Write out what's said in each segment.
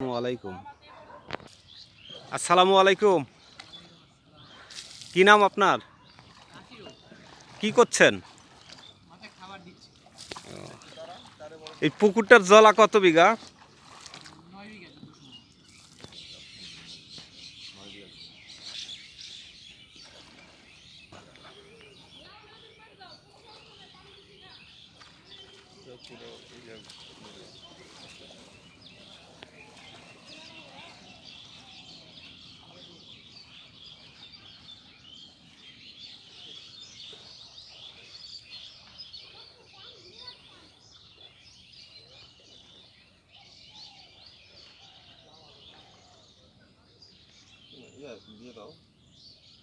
আসসালামু আলাইকুম। আসসালামু আলাইকুম। কি নাম আপনার? কি করছেন? এই পুকুরটার জলা কত বিঘা? দিয়ে দাও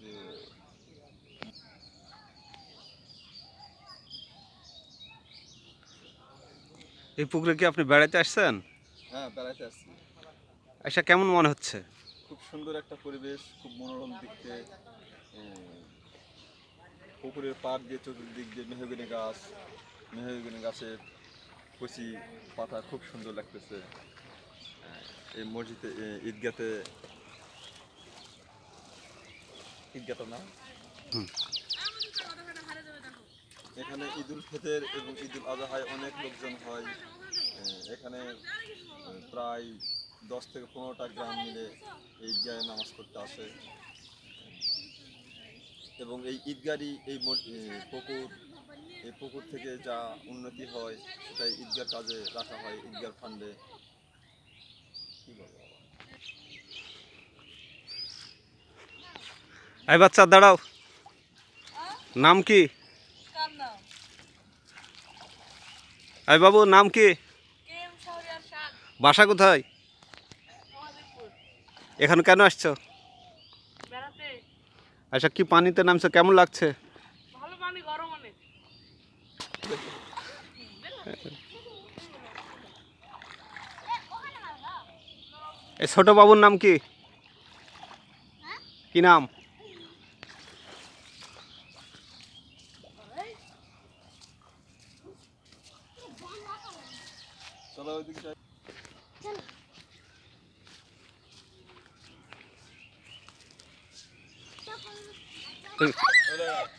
যে এই পুকুরে কি আপনি বেড়াতে আসছেন? হ্যাঁ বেড়াইতে আসছি। আচ্ছা কেমন মনে হচ্ছে? খুব সুন্দর একটা পরিবেশ খুব মনোরম দেখতে পুকুরের পাড় দিয়ে চতুর্দিক দিয়ে মেহগিনি গাছ মেহগিনি গাছের কচি পাতা খুব সুন্দর লাগতেছে। এই মসজিদে ঈদগাতে এখানে ঈদুল ফেতের এবং ঈদুল আজহায় অনেক লোকজন হয়। এখানে প্রায় দশ থেকে পনেরোটা গ্রাম মিলে এই ঈদগাহে নামাজ পড়তে আসে। এবং এই ঈদগাহই এই পুকুর এই পুকুর থেকে যা উন্নতি হয় সেটাই ঈদগার কাজে রাখা হয় ঈদগার ফান্ডে। কী বলব এই বাচ্চা, দাঁড়াও। নাম কি? এই বাবু, নাম কি? বাসা কোথায়? এখানে কেন আসছো? আচ্ছা কি পানিতে নামছো? কেমন লাগছে। এই ছোট বাবুর নাম কি? কি নাম? Salametin şey- çay. Öyle yap.